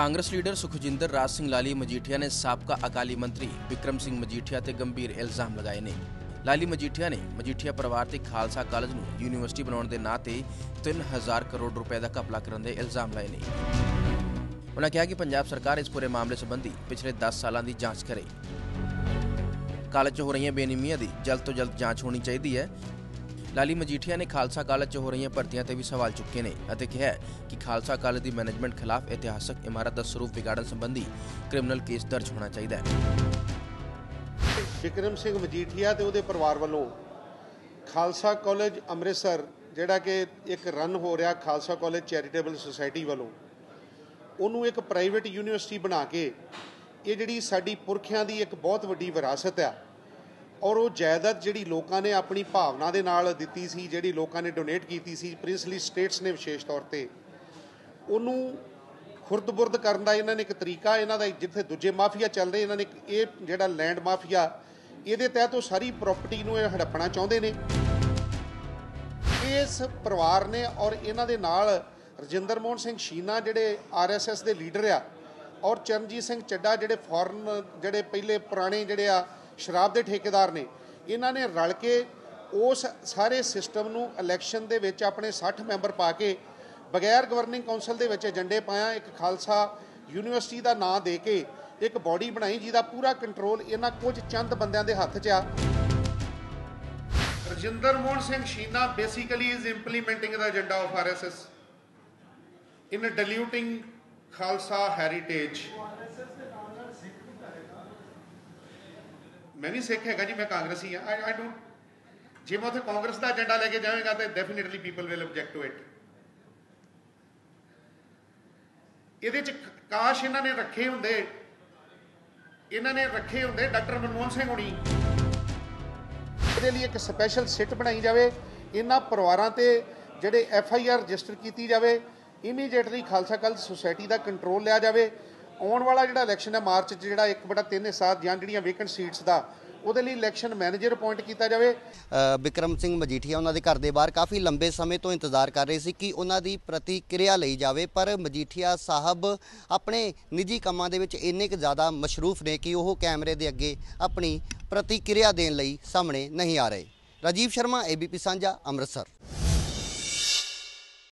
Congress leader Sukhjinder Raj Singh ਲਾਲੀ ਮਜੀਠੀਆ ਨੇ ਸਾਬਕਾ ਅਕਾਲੀ ਮੰਤਰੀ ਵਿਕਰਮ ਸਿੰਘ ਮਜੀਠੀਆ ਤੇ ਗੰਭੀਰ ਇਲਜ਼ਾਮ ਲਗਾਏ ਨੇ। ਲਾਲੀ ਮਜੀਠੀਆ ਨੇ ਮਜੀਠੀਆ ਪਰਿਵਾਰ ਤੇ ਖਾਲਸਾ ਕਾਲਜ ਨੂੰ ਯੂਨੀਵਰਸਿਟੀ ਬਣਾਉਣ ਦੇ ਨਾਂ ਤੇ 3000 ਕਰੋੜ ਰੁਪਏ ਦਾ ਘਪਲਾ ਕਰਨ ਦੇ ਇਲਜ਼ਾਮ ਲਾਏ ਨੇ। ਉਹਨਾਂ ਕਿਹਾ ਕਿ ਪੰਜਾਬ ਸਰਕਾਰ ਇਸ ਪੂਰੇ ਮਾਮਲੇ ਸੰਬੰਧੀ ਪਿਛਲੇ 10 ਸਾਲਾਂ ਦੀ ਜਾਂਚ ਕਰੇ। ਕਾਲਜ 'ਚ ਹੋ ਰਹੀਆਂ ਬੇਨਿਮੀਆਂ ਦੀ ਜਲਦ ਤੋਂ ਜਲਦ ਜਾਂਚ ਹੋਣੀ ਚਾਹੀਦੀ ਹੈ। ਲਾਲੀ ਮਜੀਠੀਆ ਨੇ ਖਾਲਸਾ ਕਾਲਜ 'ਚ ਹੋ ਰਹੀਆਂ ਭਰਤੀਆਂ ਤੇ ਵੀ ਸਵਾਲ ਚੁੱਕੇ ਨੇ ਅਤੇ ਕਿਹਾ ਕਿ ਖਾਲਸਾ ਕਾਲਜ ਦੀ ਮੈਨੇਜਮੈਂਟ ਖਿਲਾਫ ਇਤਿਹਾਸਕ ਇਮਾਰਤ ਦਾ ਸਰੂਪ ਵਿਗਾੜਨ ਸੰਬੰਧੀ ਕ੍ਰਿਮੀਨਲ ਕੇਸ ਦਰਜ ਹੋਣਾ ਚਾਹੀਦਾ ਹੈ। ਵਿਕਰਮ ਸਿੰਘ ਮਜੀਠੀਆ ਤੇ ਉਹਦੇ ਪਰਿਵਾਰ ਵੱਲੋਂ ਖਾਲਸਾ ਕਾਲਜ ਅੰਮ੍ਰਿਤਸਰ, ਜਿਹੜਾ ਕਿ ਇੱਕ ਰਨ ਹੋ ਰਿਹਾ ਖਾਲਸਾ ਕਾਲਜ ਚੈਰੀਟੇਬਲ ਸੁਸਾਇਟੀ ਵੱਲੋਂ, ਉਹਨੂੰ ਇੱਕ ਪ੍ਰਾਈਵੇਟ ਯੂਨੀਵਰਸਿਟੀ ਬਣਾ ਕੇ ਇਹ ਜਿਹੜੀ ਸਾਡੀ ਪੁਰਖਿਆਂ ਦੀ ਇੱਕ ਬਹੁਤ ਵੱਡੀ ਵਿਰਾਸਤ ਆ ਔਰ ਉਹ ਜਾਇਦਾਦ ਜਿਹੜੀ ਲੋਕਾਂ ਨੇ ਆਪਣੀ ਭਾਵਨਾ ਦੇ ਨਾਲ ਦਿੱਤੀ ਸੀ, ਜਿਹੜੀ ਲੋਕਾਂ ਨੇ ਡੋਨੇਟ ਕੀਤੀ ਸੀ ਪ੍ਰਿੰਸਲੀ ਸਟੇਟਸ ਨੇ ਵਿਸ਼ੇਸ਼ ਤੌਰ ਤੇ, ਉਹਨੂੰ ਖੁਰਦ-ਬੁਰਦ ਕਰਨ ਦਾ ਇਹਨਾਂ ਨੇ ਇੱਕ ਤਰੀਕਾ, ਇਹਨਾਂ ਦਾ ਜਿੱਥੇ ਦੂਜੇ ਮਾਫੀਆ ਚੱਲਦੇ, ਇਹਨਾਂ ਨੇ ਇਹ ਜਿਹੜਾ ਲੈਂਡ ਮਾਫੀਆ, ਇਹਦੇ ਤਹਿਤ ਉਹ ਸਾਰੀ ਪ੍ਰਾਪਰਟੀ ਨੂੰ ਇਹ ਹੜੱਪਣਾ ਚਾਹੁੰਦੇ ਨੇ। ਇਸ ਪਰਿਵਾਰ ਨੇ ਔਰ ਇਹਨਾਂ ਦੇ ਨਾਲ ਰਜਿੰਦਰ ਮੋਹਨ ਸਿੰਘ ਸ਼ੀਨਾ, ਜਿਹੜੇ ਆਰਐਸਐਸ ਦੇ ਲੀਡਰ ਆ, ਔਰ ਚਰਨਜੀਤ ਸਿੰਘ ਚੱਡਾ, ਜਿਹੜੇ ਫੋਰਨ ਜਿਹੜੇ ਪਹਿਲੇ ਪੁਰਾਣੇ ਜਿਹੜੇ ਆ ਸ਼ਰਾਬ ਦੇ ਠੇਕੇਦਾਰ ਨੇ। ਇਹਨਾਂ ਨੇ ਰਲ ਕੇ ਉਸ ਸਾਰੇ ਸਿਸਟਮ ਨੂੰ ਇਲੈਕਸ਼ਨ ਦੇ ਵਿੱਚ ਆਪਣੇ 60 ਮੈਂਬਰ ਪਾ ਕੇ ਬਗੈਰ ਗਵਰਨਿੰਗ ਕਾਉਂਸਲ ਦੇ ਵਿੱਚ ਏਜੰਡੇ ਪਾਇਆ, ਇੱਕ ਖਾਲਸਾ ਯੂਨੀਵਰਸਿਟੀ ਦਾ ਨਾਂ ਦੇ ਕੇ ਇੱਕ ਬਾਡੀ ਬਣਾਈ ਜਿਹਦਾ ਪੂਰਾ ਕੰਟਰੋਲ ਇਹਨਾਂ ਕੁਝ ਚੰਦ ਬੰਦਿਆਂ ਦੇ ਹੱਥ 'ਚ ਆ। Rajinder Mohan Singh Sheena basically is implementing the agenda of RSS in diluting Khalsa heritage ਮੈਂ ਵੀ ਸਿੱਖ ਹੈਗਾ ਜੀ, ਮੈਂ ਕਾਂਗਰਸੀ ਆ ਆਈ ਡੋਨਟ ਜੇ ਮੈਂ ਉੱਥੇ ਕਾਂਗਰਸ ਦਾ ਏਜੰਡਾ ਲੈ ਕੇ ਜਾਵਾਂਗਾ, ਤਾਂ definitely people will object to it ਇਹਦੇ ਚ ਕਾਸ਼ ਇਹਨਾਂ ਨੇ ਰੱਖੇ ਹੁੰਦੇ। ਇਹਨਾਂ ਨੇ ਰੱਖੇ ਹੁੰਦੇ ਡਾਕਟਰ ਮਨਮੋਹਨ ਸਿੰਘ ਹੁਣੀ। ਇਹਦੇ ਲਈ ਇੱਕ ਸਪੈਸ਼ਲ ਸਿੱਟ ਬਣਾਈ ਜਾਵੇ। ਇਹਨਾਂ ਪਰਿਵਾਰਾਂ ਤੇ ਜਿਹੜੇ ਐਫ ਆਈ ਆਰ ਰਜਿਸਟਰ ਕੀਤੀ ਜਾਵੇ ਇਮੀਡੀਏਟਲੀ ਖਾਲਸਾ ਕਲ ਸੁਸਾਇਟੀ ਦਾ ਕੰਟਰੋਲ ਲਿਆ ਜਾਵੇ। ਆਉਣ ਵਾਲਾ ਜਿਹੜਾ ਇਲੈਕਸ਼ਨ ਹੈ ਮਾਰਚ 'ਚ ਜਿਹੜਾ 1/3 ਹਿੱਸਾ ਜਾਂ ਜਿਹੜੀਆਂ ਵੇਕੈਂਟ ਸੀਟਸ ਦਾ ਉਹਦੇ ਲਈ ਇਲੈਕਸ਼ਨ ਮੈਨੇਜਰ ਅਪਾਇੰਟ ਕੀਤਾ ਜਾਵੇ। ਅ, ਬਿਕਰਮ ਸਿੰਘ ਮਜੀਠੀਆ ਉਹਨਾਂ ਦੇ ਘਰ ਦੇ ਬਾਹਰ ਕਾਫੀ ਲੰਬੇ ਸਮੇਂ ਤੋਂ ਇੰਤਜ਼ਾਰ ਕਰ ਰਹੇ ਸੀ ਕਿ ਉਹਨਾਂ ਦੀ ਪ੍ਰਤੀਕਿਰਿਆ ਲਈ ਜਾਵੇ ਪਰ ਮਜੀਠੀਆ ਸਾਹਿਬ ਆਪਣੇ ਨਿੱਜੀ ਕੰਮਾਂ ਦੇ ਵਿੱਚ ਇੰਨੇ ਕੁ ਜ਼ਿਆਦਾ ਮਸ਼ਰੂਫ ਨੇ ਕਿ ਉਹ ਕੈਮਰੇ ਦੇ ਅੱਗੇ ਆਪਣੀ ਪ੍ਰਤੀਕਿਰਿਆ ਦੇਣ ਲਈ ਸਾਹਮਣੇ ਨਹੀਂ ਆ ਰਹੇ। ਰਾਜੀਵ ਸ਼ਰਮਾ ਏਬੀਪੀ ਸਾਂਝਾ ਅੰਮ੍ਰਿਤਸਰ।